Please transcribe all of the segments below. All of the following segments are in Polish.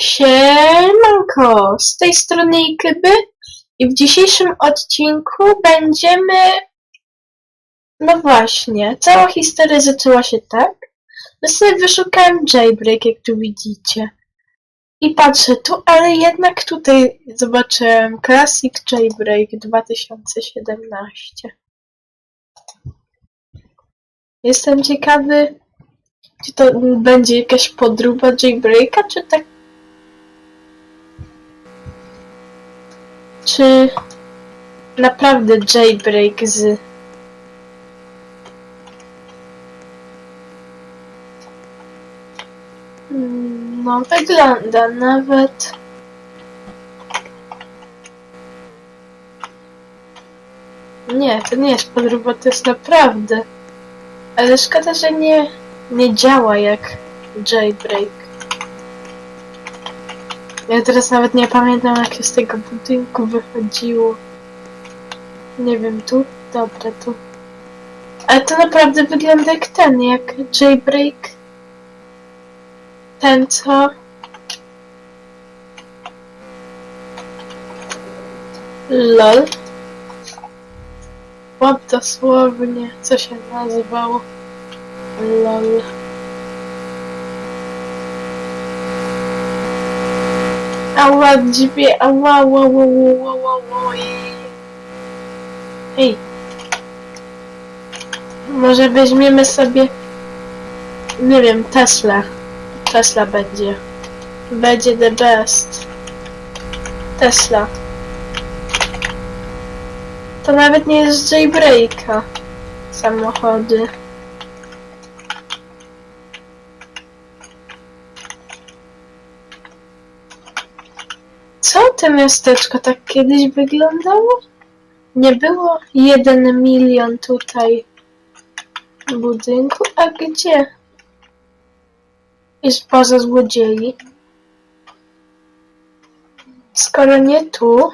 Siemanko, z tej strony Ikyby i w dzisiejszym odcinku będziemy... No właśnie, cała historia zaczęła się tak, że sobie wyszukałem jailbreak, jak tu widzicie. I patrzę tu, ale jednak tutaj zobaczyłem Classic Jailbreak 2017. Jestem ciekawy, czy to będzie jakaś podróba jailbreaka, czy tak czy naprawdę jailbreak z Mm, no wygląda nawet. Nie, to nie jest podróba, to jest naprawdę. Ale szkoda, że nie nie działa jak jailbreak ja teraz nawet nie pamiętam jak się z tego budynku wychodziło. Nie wiem, tu? Dobra, tu. Ale to naprawdę wygląda jak ten, jak jailbreak. Ten co? LOL. Łap dosłownie, co się nazywało? LOL. Ała, drzwi, ała, ała, ała, ała, ała, ała. Ej. Może weźmiemy sobie, nie wiem, Tesla. Tesla będzie. Będzie the best. Tesla. To nawet nie jest jailbreaka. Samochody. Co to miasteczko tak kiedyś wyglądało? Nie było jeden milion tutaj budynku, a gdzie? Jest baza złodziei. Skoro nie tu,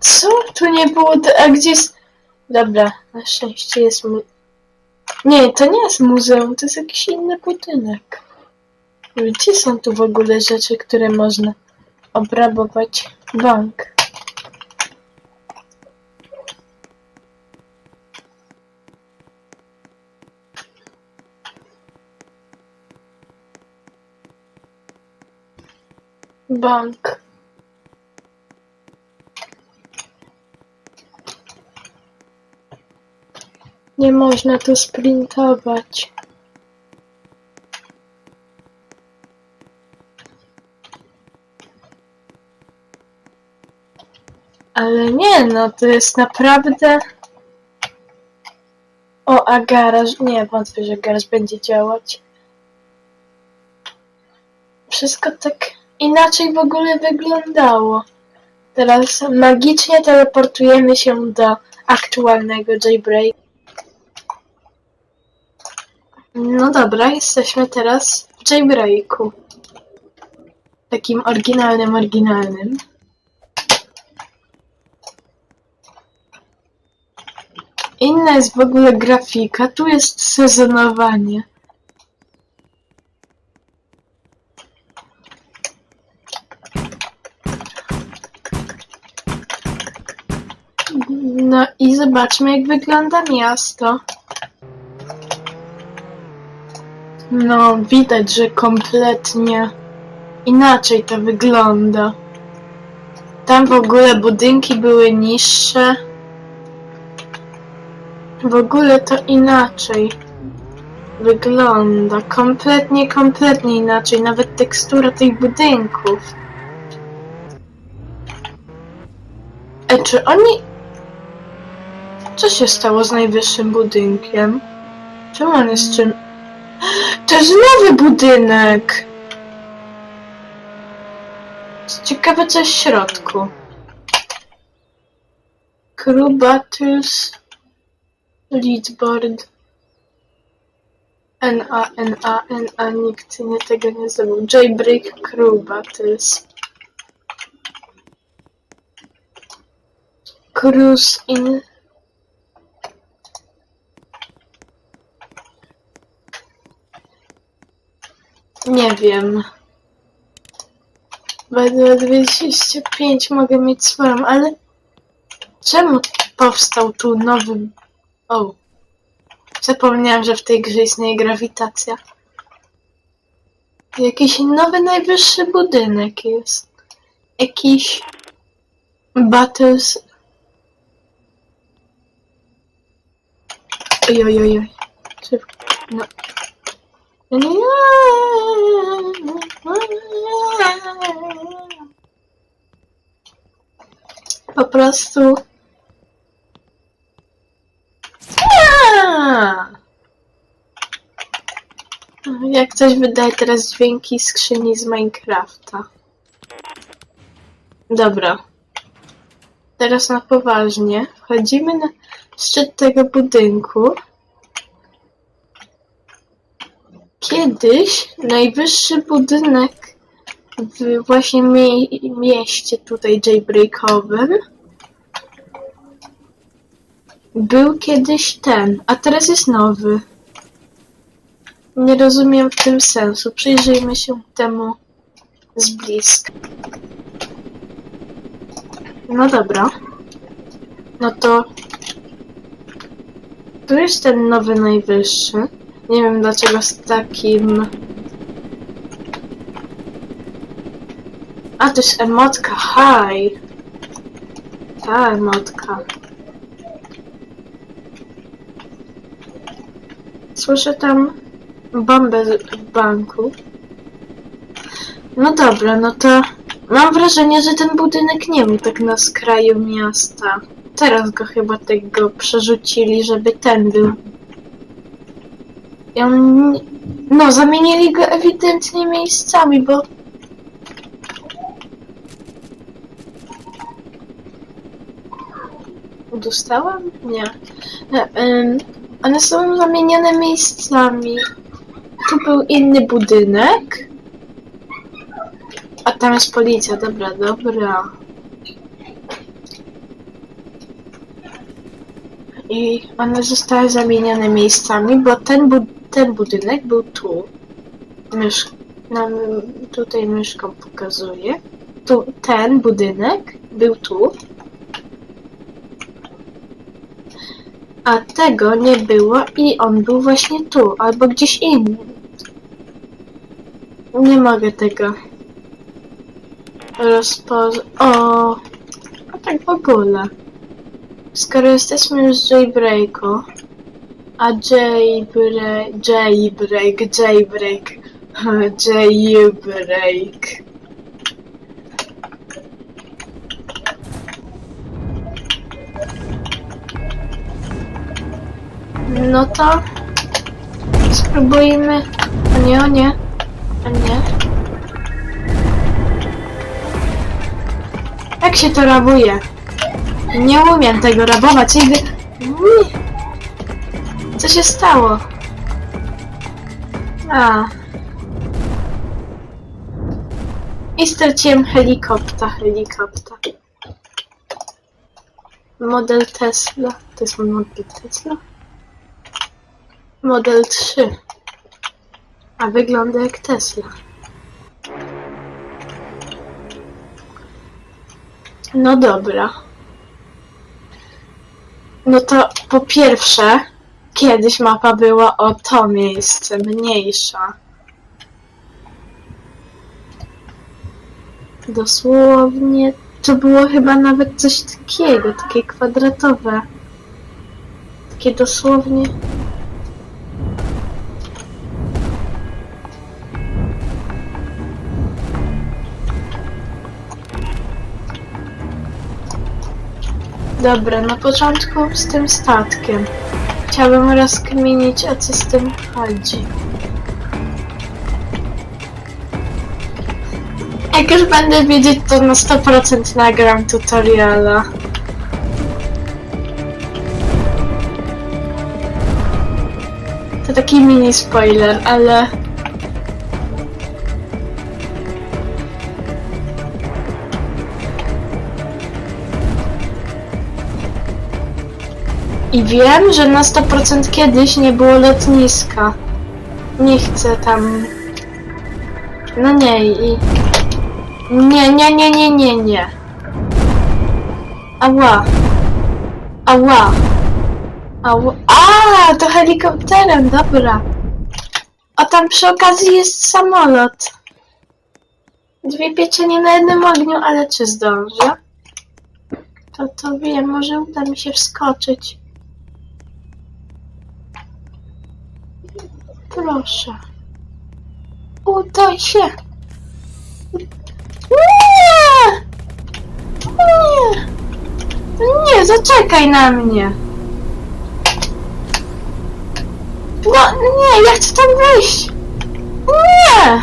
co? Tu nie było, a gdzie jest... Dobra, na szczęście jest mu... Nie, to nie jest muzeum, to jest jakiś inny budynek. Gdzie są tu w ogóle rzeczy, które można obrabować? Bank. Bank. Nie można tu sprintować. Ale nie, no to jest naprawdę... O, a garaż... Nie, wątpię, że garaż będzie działać. Wszystko tak inaczej w ogóle wyglądało. Teraz magicznie teleportujemy się do aktualnego jailbreak. No dobra, jesteśmy teraz w jailbreaku. Takim oryginalnym, oryginalnym. Inna jest w ogóle grafika, tu jest sezonowanie. No i zobaczmy jak wygląda miasto. No, widać, że kompletnie inaczej to wygląda. Tam w ogóle budynki były niższe. W ogóle to inaczej wygląda. Kompletnie, kompletnie inaczej. Nawet tekstura tych budynków. E, czy oni... Co się stało z najwyższym budynkiem? Czemu on jest czym... To jest nowy budynek! Ciekawe co jest w środku. Crew Battles Leadboard NA, NA, NA, nikt nie tego nie zrobił. Jailbreak Crew Battles Cruise in Nie wiem. Będę 25, mogę mieć swoją, ale czemu powstał tu nowy... O. Zapomniałam, że w tej grze istnieje grawitacja. Jakiś nowy najwyższy budynek jest. Jakiś... Battles... Ojojojoj. Szybko. No. Po prostu. Jak coś wydaje teraz dźwięki skrzyni z Minecrafta. Dobra. Teraz na poważnie. Wchodzimy na szczyt tego budynku. Kiedyś najwyższy budynek w właśnie mie mieście tutaj jailbreakowym był kiedyś ten, a teraz jest nowy. Nie rozumiem w tym sensu. Przyjrzyjmy się temu z bliska. No dobra. No to tu jest ten nowy najwyższy. Nie wiem dlaczego z takim... A, to jest emotka, hi! Ta emotka. Słyszę tam bombę w banku. No dobra, no to mam wrażenie, że ten budynek nie był tak na skraju miasta. Teraz go chyba tego przerzucili, żeby ten był. No, zamienili go ewidentnie miejscami, bo... Dostałam? Nie. E, one są zamienione miejscami. Tu był inny budynek. A tam jest policja, dobra, dobra. I one zostały zamienione miejscami, bo ten, bu ten budynek był tu. Mysz nam tutaj myszką pokazuje. Tu ten budynek był tu. A tego nie było i on był właśnie tu, albo gdzieś indziej. Nie mogę tego rozpoznać. O, a tak w ogóle. Skoro jesteśmy już z jailbreaku, a jailbreak, jailbreak, jailbreak, jailbreak. No to spróbujmy. O nie, o nie, o nie. Jak się to rabuje? Nie umiem tego rabować. Nigdy... Co się stało? A. I straciłem helikopta, helikopta. Model Tesla. To jest model Tesla? Model 3. A wygląda jak Tesla. No dobra. No to po pierwsze, kiedyś mapa była o to miejsce, mniejsza. Dosłownie, to było chyba nawet coś takiego, takie kwadratowe. Takie dosłownie. Dobra, na początku z tym statkiem. Chciałbym rozkminić, o co z tym chodzi. Jak już będę wiedzieć, to na 100% nagram tutoriala. To taki mini spoiler, ale... I wiem, że na 100% kiedyś nie było lotniska. Nie chcę tam No nie i... Nie, nie, nie, nie, nie, nie. Ała. Ała. Ała. A, to helikopterem, dobra. A tam przy okazji jest samolot. Dwie pieczenie na jednym ogniu, ale czy zdążę? To to wiem, może uda mi się wskoczyć. Proszę. Udaj się. Nie! Nie! Nie, zaczekaj na mnie. No, nie, ja chcę tam wejść. Nie!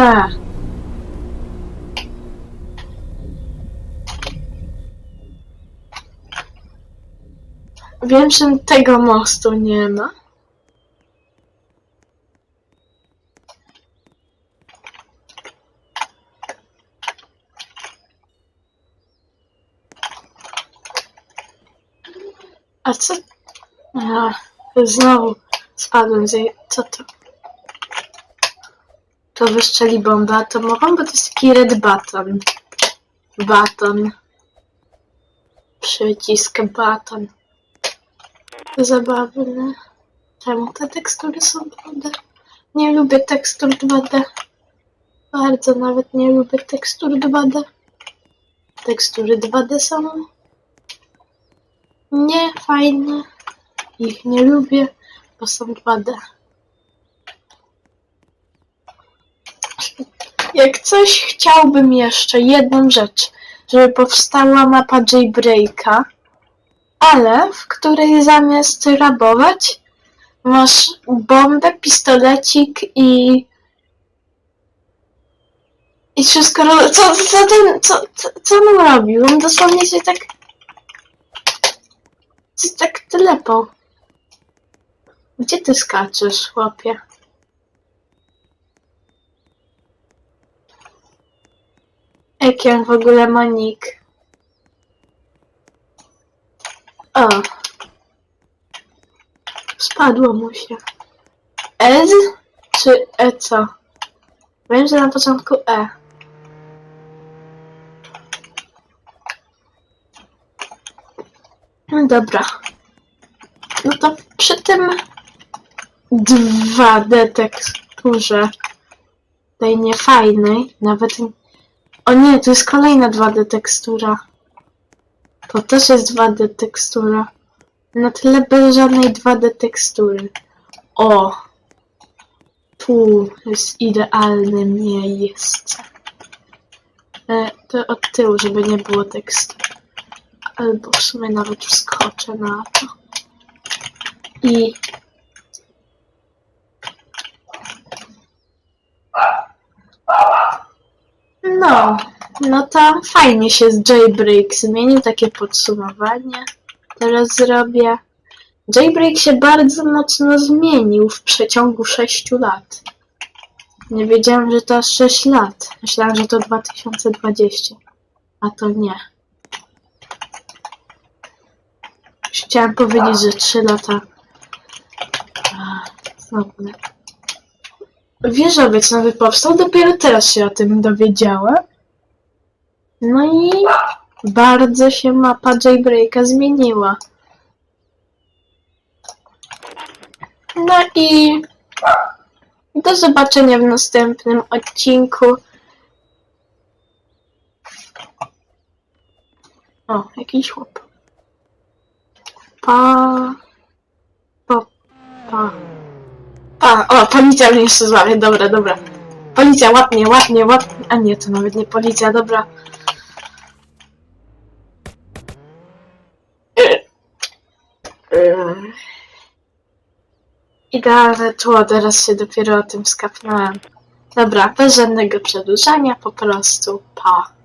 Ech. Wiem, że tego mostu nie ma. A co? A, znowu spadłem z jej... Co to? To wystrzeli bombę atomową, bo to jest taki red button. Button. Przycisk button. Zabawne. Czemu te tekstury są 2D? Nie lubię tekstur 2D. Bardzo nawet nie lubię tekstur 2D. Tekstury 2D są nie fajne. Ich nie lubię, bo są 2D. Jak coś chciałbym jeszcze jedną rzecz, żeby powstała mapa Jailbreaka, ale w której zamiast rabować masz bombę, pistolecik i i wszystko co, co ten, co, co, co on robił? On dosłownie się tak się tak telepał. Gdzie ty skaczesz, chłopie? Jaki on w ogóle ma nick? O. Spadło mu się. Ez? Czy E co? Wiem, że na początku E. dobra. No to przy tym 2D teksturze tej niefajnej, nawet... O nie, to jest kolejna 2D tekstura. To też jest 2D tekstura. Na tyle bez żadnej 2D tekstury. O! Tu jest idealne miejsce. E, to od tyłu, żeby nie było tekstu. Albo w sumie nawet wskoczę na to. I... No, no to fajnie się z Jailbreak zmienił, takie podsumowanie teraz zrobię. Jailbreak się bardzo mocno zmienił w przeciągu 6 lat. Nie wiedziałem, że to aż 6 lat. Myślałem, że to 2020. A to nie. Chciałem powiedzieć, że 3 lata. Nie. Wieżowiec nowy powstał, dopiero teraz się o tym dowiedziałem. No i bardzo się mapa Jailbreaka zmieniła. No i do zobaczenia w następnym odcinku. O, jakiś chłop. Pa. Pa. Pa. Pa. O, policja mnie jeszcze złapie. Dobra, dobra. Policja, łap mnie, łap mnie, łap mnie. A nie, to nawet nie policja, dobra. Y. Y. Idealne tło, teraz się dopiero o tym skapnąłem. Dobra, bez żadnego przedłużania, po prostu pa.